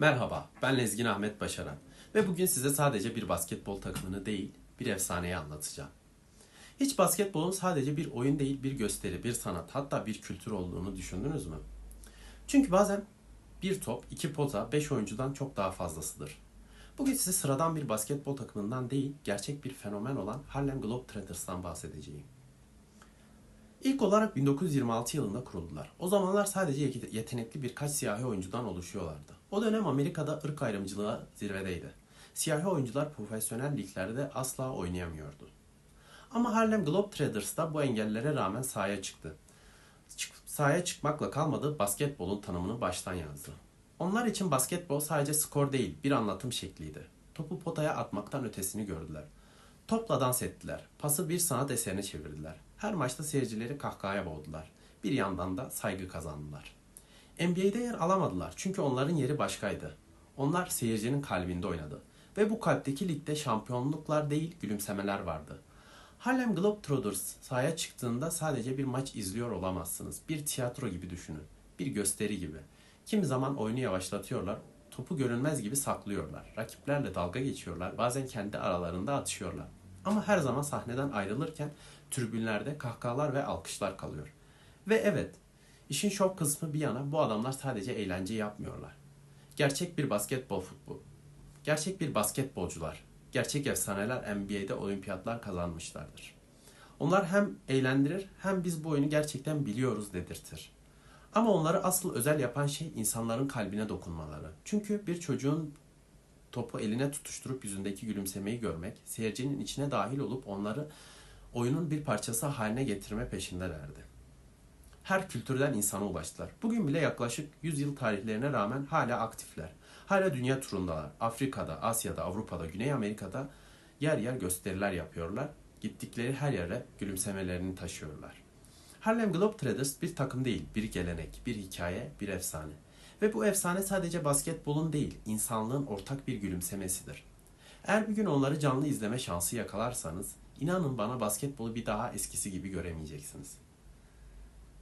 Merhaba, ben Lezgin Ahmet Başaran ve bugün size sadece bir basketbol takımını değil, bir efsaneyi anlatacağım. Hiç basketbolun sadece bir oyun değil, bir gösteri, bir sanat, hatta bir kültür olduğunu düşündünüz mü? Çünkü bazen bir top, iki pota, beş oyuncudan çok daha fazlasıdır. Bugün size sıradan bir basketbol takımından değil, gerçek bir fenomen olan Harlem Globetrotters'tan bahsedeceğim. İlk olarak 1926 yılında kuruldular. O zamanlar sadece yetenekli birkaç siyahi oyuncudan oluşuyorlardı. O dönem Amerika'da ırk ayrımcılığı zirvedeydi. Siyahi oyuncular profesyonel liglerde asla oynayamıyordu. Ama Harlem Globetrotters da bu engellere rağmen sahaya çıktı. Çık, sahaya çıkmakla kalmadı, basketbolun tanımını baştan yazdı. Onlar için basketbol sadece skor değil, bir anlatım şekliydi. Topu potaya atmaktan ötesini gördüler. Topla dans ettiler. Pası bir sanat eserine çevirdiler. Her maçta seyircileri kahkahaya boğdular. Bir yandan da saygı kazandılar. NBA'de yer alamadılar çünkü onların yeri başkaydı. Onlar seyircinin kalbinde oynadı. Ve bu kalpteki ligde şampiyonluklar değil gülümsemeler vardı. Harlem Globetrotters sahaya çıktığında sadece bir maç izliyor olamazsınız. Bir tiyatro gibi düşünün. Bir gösteri gibi. Kimi zaman oyunu yavaşlatıyorlar, topu görünmez gibi saklıyorlar. Rakiplerle dalga geçiyorlar, bazen kendi aralarında atışıyorlar. Ama her zaman sahneden ayrılırken tribünlerde kahkahalar ve alkışlar kalıyor. Ve evet, işin şok kısmı bir yana bu adamlar sadece eğlence yapmıyorlar. Gerçek bir basketbol futbol. Gerçek bir basketbolcular. Gerçek efsaneler NBA'de olimpiyatlar kazanmışlardır. Onlar hem eğlendirir hem biz bu oyunu gerçekten biliyoruz dedirtir. Ama onları asıl özel yapan şey insanların kalbine dokunmaları. Çünkü bir çocuğun topu eline tutuşturup yüzündeki gülümsemeyi görmek, seyircinin içine dahil olup onları oyunun bir parçası haline getirme peşindelerdi. Her kültürden insana ulaştılar. Bugün bile yaklaşık 100 yıl tarihlerine rağmen hala aktifler. Hala dünya turundalar. Afrika'da, Asya'da, Avrupa'da, Güney Amerika'da yer yer gösteriler yapıyorlar. Gittikleri her yere gülümsemelerini taşıyorlar. Harlem Globetrotters bir takım değil, bir gelenek, bir hikaye, bir efsane. Ve bu efsane sadece basketbolun değil, insanlığın ortak bir gülümsemesidir. Eğer bir gün onları canlı izleme şansı yakalarsanız, inanın bana basketbolu bir daha eskisi gibi göremeyeceksiniz.